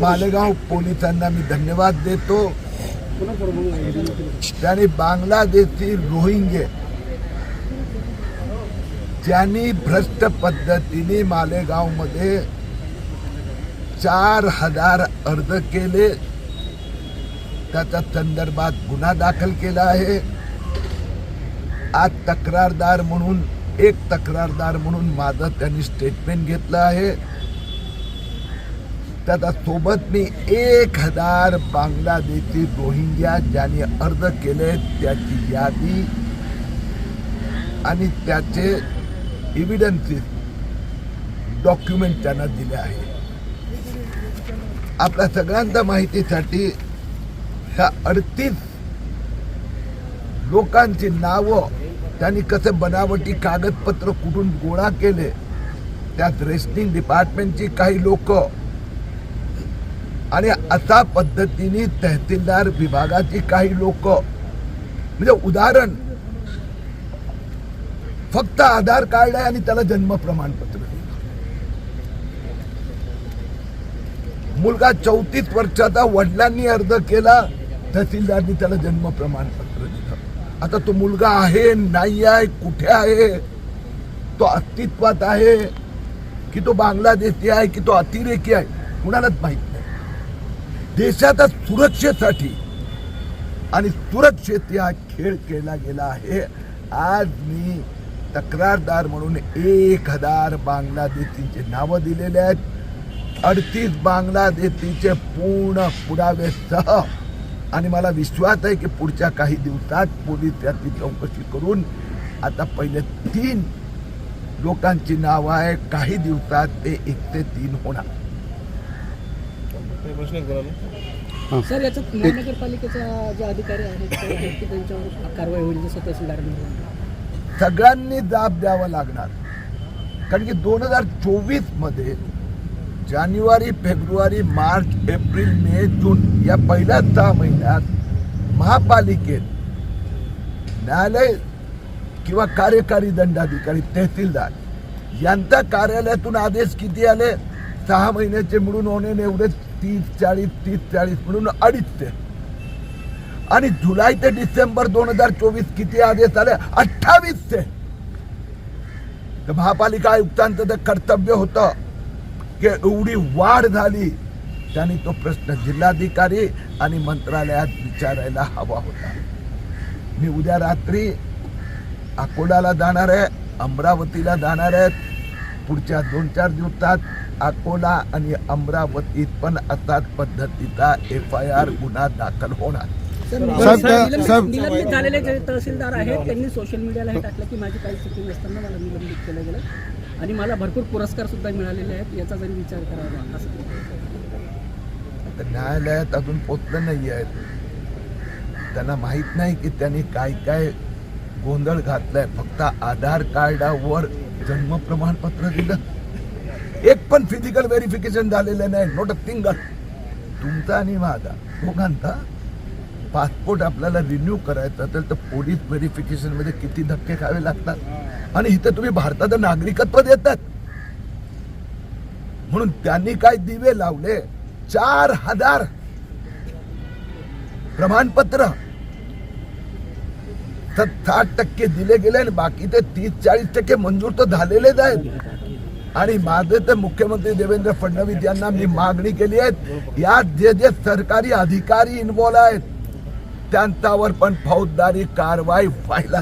मालेगाव पोलिसांना मी धन्यवाद देतो. त्यांनी बांगलादेशी रोहिंगे ज्यांनी भ्रष्ट पद्धतीने मालेगावमध्ये चार हजार अर्ज केले त्याच्या संदर्भात गुन्हा दाखल केला आहे. आज तक्रारदार म्हणून एक तक्रारदार म्हणून माझं त्यांनी स्टेटमेंट घेतलं आहे. त्याचा सोबत मी एक हजार बांगलादेशी रोहिंग्या ज्यांनी अर्ज केले त्याची यादी आणि त्याचे इव्हिडन्सेस डॉक्युमेंट त्यांना दिले आहे. आपल्या सगळ्यांच्या माहितीसाठी ह्या अडतीस लोकांची नावं त्यांनी कसं बनावटी कागदपत्र कुठून गोळा केले? त्यात रेस्टिंग डिपार्टमेंटची काही लोक. आणि अशा पद्धतीने तहसीलदार विभागाची काही लोक. म्हणजे उदाहरण फक्त आधार कार्ड आहे आणि त्याला जन्म प्रमाणपत्र. दिलं. मुलगा चौतीस वर्षाचा वडिलांनी अर्ज केला तहसीलदारनी त्याला जन्म प्रमाणपत्र. आता तो मुलगा आहे नाही आहे कुठे आहे? तो अस्तित्वात आहे की तो बांगलादेशी आहे की तो अतिरेकी आहे कुणालाच माहीत नाही. देशाच्या सुरक्षेसाठी आणि सुरक्षेत हा खेळ केला गेला आहे. आज मी तक्रारदार म्हणून एक हजार बांगलादेशीचे नावं दिलेले आहेत. अडतीस बांगलादेशीचे पूर्ण पुरावेसह आणि मला विश्वास आहे की पुढच्या काही दिवसात पोलीस त्याची चौकशी करून आता पहिले तीन लोकांची नावं आहे काही दिवसात ते एक ते तीन होणार. सर याच्यात महानगरपालिकेचा जे अधिकारी आहेत त्यांच्यावर कारवाई होईल जसं सगळ्यांनी दाब द्यावा लागणार. कारण की दोन हजार चोवीसमध्ये जानेवारी फेब्रुवारी मार्च एप्रिल मे जून या पहिल्या सहा महिन्यात महापालिकेत न्यायालय किंवा कार्यकारी दंडाधिकारी तहसीलदार यांच्या कार्यालयातून आदेश किती आले? सहा महिन्याचे मिळून होणे एवढे तीस चाळीस तीस चाळीस मिळून अडीचशे. आणि जुलै ते डिसेंबर दोन हजार चोवीस किती आदेश आले? अठ्ठावीसशे. तर महापालिका आयुक्तांचं ते कर्तव्य होतं. एवढी वाढ झाली त्यांनी तो प्रश्न जिल्हाधिकारी आणि मंत्रालयात विचारायला हवा होता. मी उद्या रात्री अकोल्याला जाणार आहे अमरावतीला जाणार आहे. पुढच्या दोन चार दिवसात अकोला आणि अमरावतीत पण असाच पद्धतीचा एफ आय आर गुन्हा दाखल होणार. निलंबित झालेले जे तहसीलदार आहेत त्यांनी सोशल मीडियाला हे टाकलं की माझी काही चुकी नसताना मला निलंबित केलं गेलं. आणि मला भरपूर पुरस्कार सुद्धा मिळालेले आहेत याचा जरी विचार करावा असं आता न्यायालयात अजून पोचलं नाही आहेत. त्यांना माहीत नाही की त्यांनी काय काय गोंधळ घातलाय. फक्त आधार कार्डावर जन्म प्रमाणपत्र दिलं. एक पण फिजिकल व्हेरिफिकेशन झालेलं नाही. नोट अ सिंगल तुमचा आणि माझा. दोघांचा पासपोर्ट आपल्याला रिन्यू करायचा असेल तर पोलीस व्हेरिफिकेशनमध्ये किती धक्के खावे लागतात? आणि इथे तुम्ही भारताचं नागरिकत्व देतात. म्हणून त्यांनी काय दिवे लावले? चार हजार प्रमाणपत्र. तर साठ टक्के दिले गेले आणि बाकी ते तीस चाळीस टक्के मंजूर तर झालेलेच आहेत. आणि माझे तर मुख्यमंत्री देवेंद्र फडणवीस यांना मी मागणी केली आहे. यात जे जे सरकारी अधिकारी इन्व्हॉल्व आहेत त्यांच्यावर पण फौजदारी कारवाई व्हायला